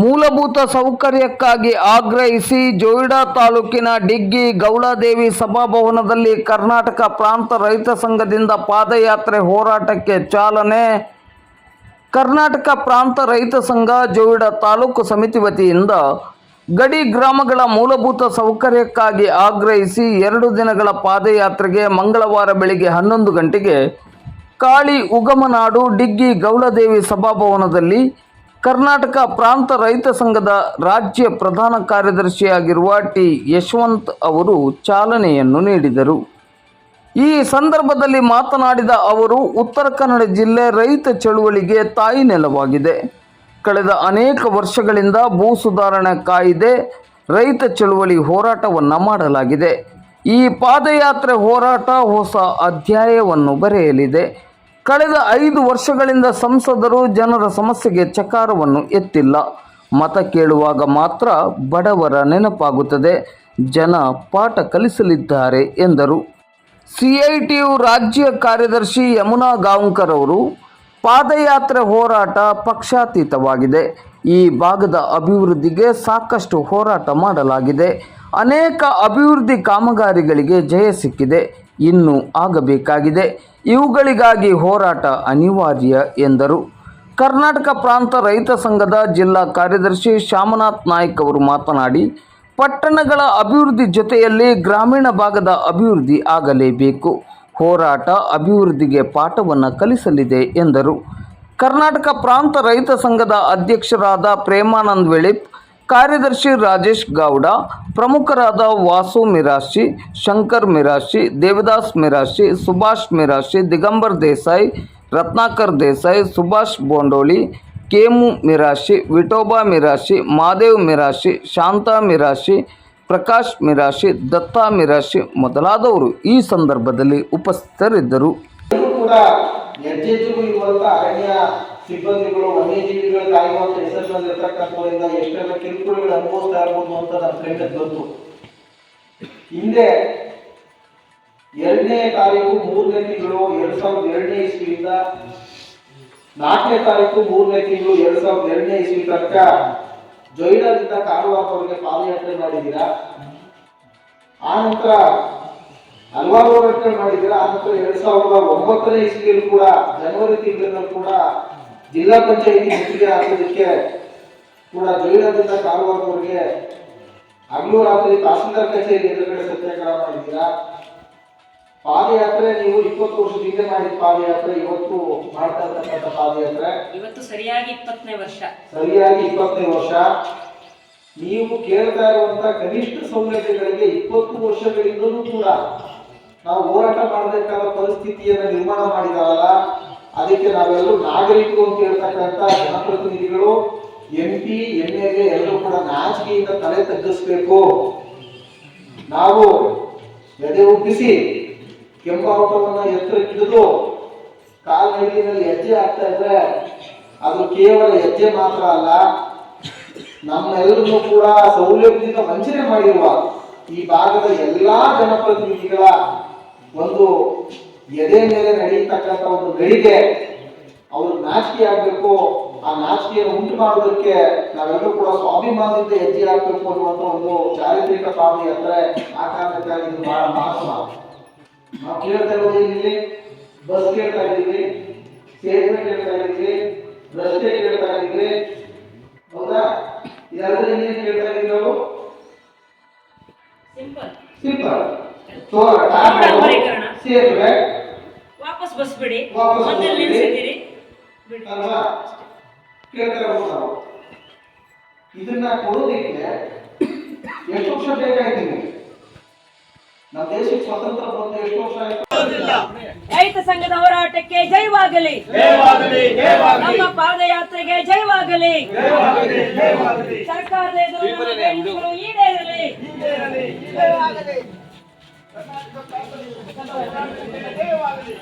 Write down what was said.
ಮೂಲಭೂತ ಸೌಕರ್ಯಕ್ಕಾಗಿ ಆಗ್ರಹಿಸಿ ಜೋಯಿಡಾ ತಾಲೂಕಿನ ಡಿಗ್ಗಿ ಗೌಳಾದೇವಿ ಸಭಾಭವನದಲ್ಲಿ ಕರ್ನಾಟಕ ಪ್ರಾಂತ ರೈತ ಸಂಘದಿಂದ ಪಾದಯಾತ್ರೆ ಹೋರಾಟಕ್ಕೆ ಚಾಲನೆ. ಕರ್ನಾಟಕ ಪ್ರಾಂತ ರೈತ ಸಂಘ ಜೋಯಿಡಾ ತಾಲೂಕು ಸಮಿತಿ ವತಿಯಿಂದ ಗಡಿ ಗ್ರಾಮಗಳ ಮೂಲಭೂತ ಸೌಕರ್ಯಕ್ಕಾಗಿ ಆಗ್ರಹಿಸಿ ಎರಡು ದಿನಗಳ ಪಾದಯಾತ್ರೆಗೆ ಮಂಗಳವಾರ ಬೆಳಿಗ್ಗೆ ಹನ್ನೊಂದು ಗಂಟೆಗೆ. ಕಾಳಿ, ಉಗಮನಾಡು, ಡಿಗ್ಗಿ, ಗೌಳದೇವಿ ಸಭಾಭವನದಲ್ಲಿ ಕರ್ನಾಟಕ ಪ್ರಾಂತ ರೈತ ಸಂಘದ ರಾಜ್ಯ ಪ್ರಧಾನ ಕಾರ್ಯದರ್ಶಿಯಾಗಿರುವ ಟಿ ಯಶವಂತ್ ಅವರು ಚಾಲನೆಯನ್ನು ನೀಡಿದರು. ಈ ಸಂದರ್ಭದಲ್ಲಿ ಮಾತನಾಡಿದ ಅವರು, ಉತ್ತರ ಕನ್ನಡ ಜಿಲ್ಲೆ ರೈತ ಚಳುವಳಿಗೆ ತಾಯಿ ನೆಲವಾಗಿದೆ. ಕಳೆದ ಅನೇಕ ವರ್ಷಗಳಿಂದ ಭೂ ಸುಧಾರಣೆ ಕಾಯ್ದೆ, ರೈತ ಚಳುವಳಿ ಹೋರಾಟವನ್ನು ಮಾಡಲಾಗಿದೆ. ಈ ಪಾದಯಾತ್ರೆ ಹೋರಾಟ ಹೊಸ ಅಧ್ಯಾಯವನ್ನು ಬರೆಯಲಿದೆ. ಕಳೆದ ಐದು ವರ್ಷಗಳಿಂದ ಸಂಸದರು ಜನರ ಸಮಸ್ಯೆಗೆ ಚಕಾರವನ್ನು ಎತ್ತಿಲ್ಲ. ಮತ ಕೇಳುವಾಗ ಮಾತ್ರ ಬಡವರ ನೆನಪಾಗುತ್ತದೆ. ಜನ ಪಾಠ ಕಲಿಸಲಿದ್ದಾರೆ ಎಂದರು. ಸಿಐಟಿಯು ರಾಜ್ಯ ಕಾರ್ಯದರ್ಶಿ ಯಮುನಾ ಗಾಂವ್ಕರ್ ಅವರು, ಪಾದಯಾತ್ರೆ ಹೋರಾಟ ಪಕ್ಷಾತೀತವಾಗಿದೆ. ಈ ಭಾಗದ ಅಭಿವೃದ್ಧಿಗೆ ಸಾಕಷ್ಟು ಹೋರಾಟ ಮಾಡಲಾಗಿದೆ. ಅನೇಕ ಅಭಿವೃದ್ಧಿ ಕಾಮಗಾರಿಗಳಿಗೆ ಜಯ ಸಿಕ್ಕಿದೆ. ಇನ್ನೂ ಆಗಬೇಕಾಗಿದೆ. ಇವುಗಳಿಗಾಗಿ ಹೋರಾಟ ಅನಿವಾರ್ಯ ಎಂದರು. ಕರ್ನಾಟಕ ಪ್ರಾಂತ ರೈತ ಸಂಘದ ಜಿಲ್ಲಾ ಕಾರ್ಯದರ್ಶಿ ಶ್ಯಾಮನಾಥ್ ನಾಯ್ಕ್ ಅವರು ಮಾತನಾಡಿ, ಪಟ್ಟಣಗಳ ಅಭಿವೃದ್ಧಿ ಜೊತೆಯಲ್ಲಿ ಗ್ರಾಮೀಣ ಭಾಗದ ಅಭಿವೃದ್ಧಿ ಆಗಲೇಬೇಕು. ಹೋರಾಟ ಅಭಿವೃದ್ಧಿಗೆ ಪಾಠವನ್ನು ಕಲಿಸಲಿದೆ ಎಂದರು. ಕರ್ನಾಟಕ ಪ್ರಾಂತ ರೈತ ಸಂಘದ ಅಧ್ಯಕ್ಷರಾದ ಪ್ರೇಮಾನಂದ್ ವೆಳಿಪ್ ಕಾರ್ಯದರ್ಶಿ ರಾಜೇಶ್ ಗೌಡ, ಪ್ರಮುಖರಾದ ವಾಸು ಮಿರಾಶಿ, ಶಂಕರ್ ಮಿರಾಶಿ, ದೇವದಾಸ್ ಮಿರಾಶಿ, ಸುಭಾಷ್ ಮಿರಾಶಿ, ದಿಗಂಬರ್ ದೇಸಾಯಿ, ರತ್ನಾಕರ್ ದೇಸಾಯಿ, ಸುಭಾಷ್ ಬೋಂಡೋಳಿ ಕೇಮು ಮಿರಾಶಿ, ವಿಠೋಬಾ ಮಿರಾಶಿ, ಮಾದೇವ್ ಮಿರಾಶಿ, ಶಾಂತಾ ಮಿರಾಶಿ, ಪ್ರಕಾಶ್ ಮಿರಾಶಿ, ದತ್ತಾ ಮಿರಾಶಿ ಮೊದಲಾದವರು ಈ ಸಂದರ್ಭದಲ್ಲಿ ಉಪಸ್ಥಿತರಿದ್ದರು. ಕೂಡ ಸಿಬ್ಬಂದಿಗಳು ವನ್ಯಜೀವಿಗಳ ಕಾಯುವಂತ ಹೆಸರಿನಲ್ಲಿರ್ತಕ್ಕಂಥವರಿಂದ ಎಷ್ಟೆಲ್ಲ ಕಿರುಕುಳಗಳು ಅನುಭವಿಸ್ತಾ ಇರ್ಬೋದು ಅಂತ ನನ್ನ ಫ್ರೆಂಡ್ ಬಂತು. ಹಿಂದೆ ಎರಡನೇ ತಾರೀಕು ಮೂರನೇ ತಿಂಗಳು ಎರಡ್ ಸಾವಿರದ ಎರಡನೇ ಇಸ್ವಿಯಿಂದ ನಾಲ್ಕನೇ ತಾರೀಕು ಮೂರನೇ ತಿಂಗಳು ಎರಡ್ ಸಾವಿರದ ಎರಡನೇ ಇಸ್ವಿ ತನಕ ಜೈಲರಿಂದ ಕಾರವಾರದವರೆಗೆ ಪಾದಯಾತ್ರೆ ಮಾಡಿದ್ದೀರಾ ಆ ನಂತರ ಹಲವಾರು ಹೋರಾಟಗಳು ಮಾಡಿದ್ದೀರಾ ಆ ನಂತರ ಎರಡ್ ಸಾವಿರದ ಒಂಬತ್ತನೇ ಇಸ್ವಿಯಲ್ಲಿ ಕೂಡ, ಜನವರಿ ತಿಂಗಳಿನಲ್ಲಿ ಕೂಡ ಜಿಲ್ಲಾ ಪಂಚಾಯಿತಿ ಗುತ್ತಿಗೆ ಹಾಕೋದಕ್ಕೆ ಕೂಡ ಜೈಲದಿಂದ ಕಾರವಾರದವರೆಗೆ ಹಗಲು ರಾತ್ರಿ ತಹಸೀಲ್ದಾರ್ ಕಚೇರಿ ಎದುರುಗಡೆ ಸತ್ಯಾಗ್ರಹ ಮಾಡಿದ್ದೀರಾ? ಪಾದಯಾತ್ರೆ ನೀವು ಇಪ್ಪತ್ತು ವರ್ಷದ ಹಿಂದೆ ಮಾಡಿದ ಪಾದಯಾತ್ರೆ ಇವತ್ತು ಮಾಡ್ತಾ ಇರ್ತಕ್ಕಂಥ ಪಾದಯಾತ್ರೆ. ಇವತ್ತು ಸರಿಯಾಗಿ ಇಪ್ಪತ್ತನೇ ವರ್ಷ. ಸರಿಯಾಗಿ ಇಪ್ಪತ್ತನೇ ವರ್ಷ. ನೀವು ಕೇಳ್ತಾ ಇರುವಂತ ಕನಿಷ್ಠ ಸೌಲಭ್ಯಗಳಿಗೆ ಇಪ್ಪತ್ತು ವರ್ಷಗಳಿಂದಲೂ ಕೂಡ ನಾವು ಹೋರಾಟ ಮಾಡಬೇಕಾದ ಪರಿಸ್ಥಿತಿಯನ್ನು ನಿರ್ಮಾಣ ಮಾಡಿದಾರಲ್ಲ. ಅದಕ್ಕೆ ನಾವೆಲ್ಲರೂ ನಾಗರಿಕರು ಅಂತ ಹೇಳ್ತಕ್ಕಂಥ ಜನಪ್ರತಿನಿಧಿಗಳು M P M L A ಎಲ್ಲರೂ ಕೂಡ ನಾಚಿಕೆಯಿಂದ ತಲೆ ತಗ್ಗಿಸ್ಬೇಕು. ನಾವು ಎದೆ ಉಬ್ಬಿಸಿ ಕೆಂಪಾವಟವನ್ನ ಎತ್ತರ ಹಿಡಿದು ಕಾಲ್ನಡಿನಲ್ಲಿ ಹೆಜ್ಜೆ ಆಗ್ತಾ ಇದ್ರೆ ಅದು ಕೇವಲ ಹೆಜ್ಜೆ ಮಾತ್ರ ಅಲ್ಲ, ನಮ್ಮೆಲ್ಲರನ್ನು ಕೂಡ ಸೌಲಭ್ಯದಿಂದ ವಂಚನೆ ಮಾಡಿರುವ ಈ ಭಾಗದ ಎಲ್ಲಾ ಜನಪ್ರತಿನಿಧಿಗಳ ಒಂದು ಎದೆ ಮೇಲೆ ನಡೆಯತಕ್ಕಂಥ ಒಂದು ಗಳಿಗೆ ಅವರು ನಾಚಿಕೆ ಆಗ್ಬೇಕು. ಆ ನಾಚಿಕೆಯನ್ನು ಉಂಟು ಮಾಡೋದಕ್ಕೆ ನಾವೆಲ್ಲರೂ ಕೂಡ ಸ್ವಾಭಿಮಾನದಿಂದ ಹೆಜ್ಜೆ ಹಾಕಬೇಕು ಅನ್ನುವಂಥ ಒಂದು ಚಾರಿತ್ರಿಕ ಪಾದಯಾತ್ರೆ ಆ ಕಾರಣಕ್ಕಾಗಿ ಇದು ಬಹಳ ಮಹತ್ವ. ನಾವು ಕೇಳ್ತಾ ಇರೋದು ಇಲ್ಲಿ ಬಸ್ ಕೇಳ್ತಾ ಇದ್ದೀವಿ. ಸೇತುವೆ ಕೇಳ್ತಾ ಇದ್ದೀವಿ. ರಸ್ತೆ ಕೇಳ್ತಾ ಇದ್ದೀವಿ. ಹೌದಾ? ಎರಡು ಇನ್ನೇನು ಕೇಳ್ತಾ ಇದ್ದೀವಿ ನಾವು? Simple simple. ಸೇತುವೆ ವಾಪಸ್ ಬಸ್ ಬಿಡಿ ವಾಪಸ್ ಬಸ್ ಒಂದಲ್ಲಿ ಬಿಡಿ. ನಿಲ್ಸಿದ್ದೀರಿ ಅಲ್ವಾ ನಾವು ಇದನ್ನ ಕೊಡೋದಕ್ಕೆ ಎಷ್ಟು ವರ್ಷ ಬೇಕಾಯ್ತು ನಮ್ಮ ದೇಶಕ್ಕೆ ಸ್ವತಂತ್ರ ಬಂದು ಎಷ್ಟು ವರ್ಷ ಆಯ್ತು? ರೈತ ಸಂಘದ ಹೋರಾಟಕ್ಕೆ ಜಯವಾಗಲಿ. ನಮ್ಮ ಪಾದಯಾತ್ರೆಗೆ ಜಯವಾಗಲಿ. ಸರ್ಕಾರದ ಈಡೇರಲಿ. ಜಯವಾಗಲಿ